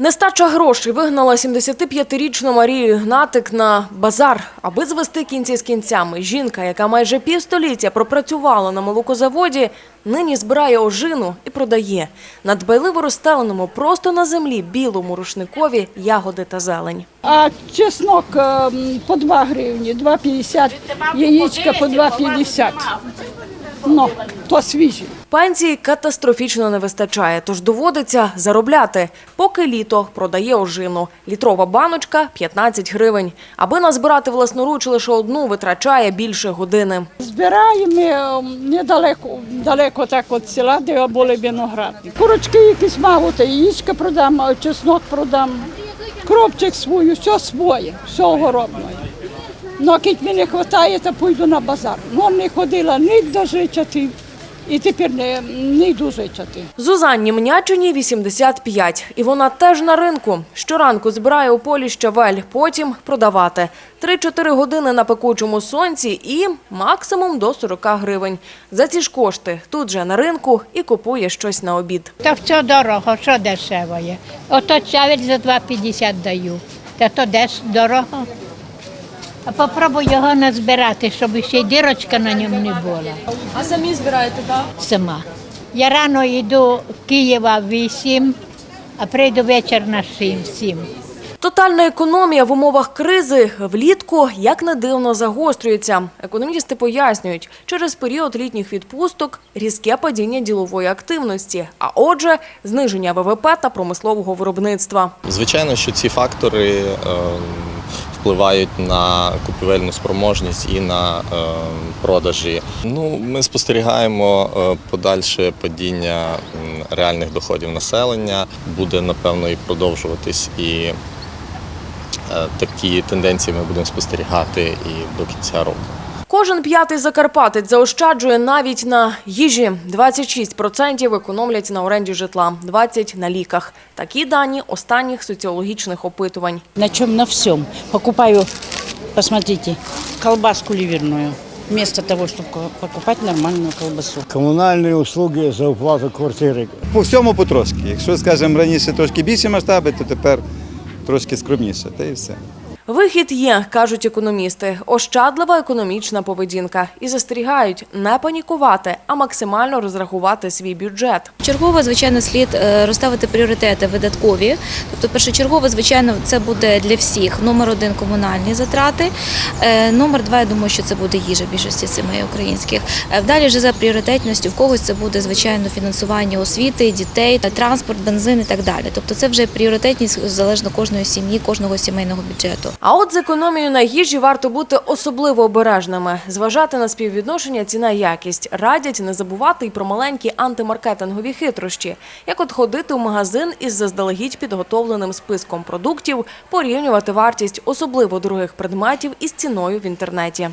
Нестача грошей вигнала 75-річну Марію Гнатик на базар, аби звести кінці з кінцями. Жінка, яка майже півстоліття пропрацювала на молокозаводі, нині збирає ожину і продає. На дбайливо розстеленому просто на землі білому рушникові ягоди та зелень. А чеснок ем, по 2 гривні, 2,50, яєчка по 2,50. Ну, то свіжі. Пенсії катастрофічно не вистачає, тож доводиться заробляти. Поки літо продає ожину. Літрова баночка – 15 гривень. Аби назбирати власноруч лише одну, витрачає більше години. Збираємо ем, недалеко, далеко так від села, де були виноградні. Курочки якісь мало, та яєчка продам, чеснок продам, кропчик свою, все своє, все огородне. Ну, а коли мені не вистачає, то пойду на базар. Ну, не ходила ні до жичати, і тепер не, не йду жичати. Зузанні Мнячині 85. І вона теж на ринку. Щоранку збирає у полі щавель, потім продавати. 3-4 години на пекучому сонці і максимум до 40 гривень. За ці ж кошти тут же на ринку і купує щось на обід. Та все дорого, що дешево є. Ото чавець за 2,50 даю. Та то деш дорого. А попробуй його назбирати, щоб ще й дірочка на ньому не була. А самі збираєте, так? Сама. Я рано йду Києва в 8, а прийду вечір на 7. 7. Тотальна економія в умовах кризи влітку, як не дивно, загострюється. Економісти пояснюють, через період літніх відпусток різке падіння ділової активності, а отже, зниження ВВП та промислового виробництва. Звичайно, що ці фактори е, впливають на купівельну спроможність і на е, продажі. Ну, ми спостерігаємо е, подальше падіння реальних доходів населення. Буде напевно і продовжуватись і е, такі тенденції ми будемо спостерігати і до кінця року. Кожен п'ятий закарпатець заощаджує навіть на їжі. 26% економлять на оренді житла, 20% – на ліках. Такі дані останніх соціологічних опитувань. На чем? На всем. Покупаю, посмотрите, колбаску ливерную. Вместо того, чтобы покупать нормальную колбасу. Комунальні услуги за оплату квартири. По всьому потрошки. Якщо, скажімо, раніше трошки більші масштаби, то тепер трошки скромніше. Та і все. Вихід є, кажуть економісти. Ощадлива економічна поведінка. І застерігають не панікувати, а максимально розрахувати свій бюджет. Чергово, звичайно, слід е, розставити пріоритети видаткові. Тобто, першочергово, звичайно, це буде для всіх. Номер один комунальні затрати. Е, Номер два, я думаю, що це буде їжа більшості сімей українських. Е, Далі вже за пріоритетністю в когось це буде звичайно фінансування освіти, дітей, транспорт, бензин і так далі. Тобто, це вже пріоритетність залежно кожної сім'ї, кожного сімейного бюджету. А от з економією на їжі варто бути особливо обережними. Зважати на співвідношення ціна-якість. Радять не забувати й про маленькі антимаркетингові хитрощі, як от ходити в магазин із заздалегідь підготовленим списком продуктів, порівнювати вартість особливо дорогих предметів із ціною в інтернеті.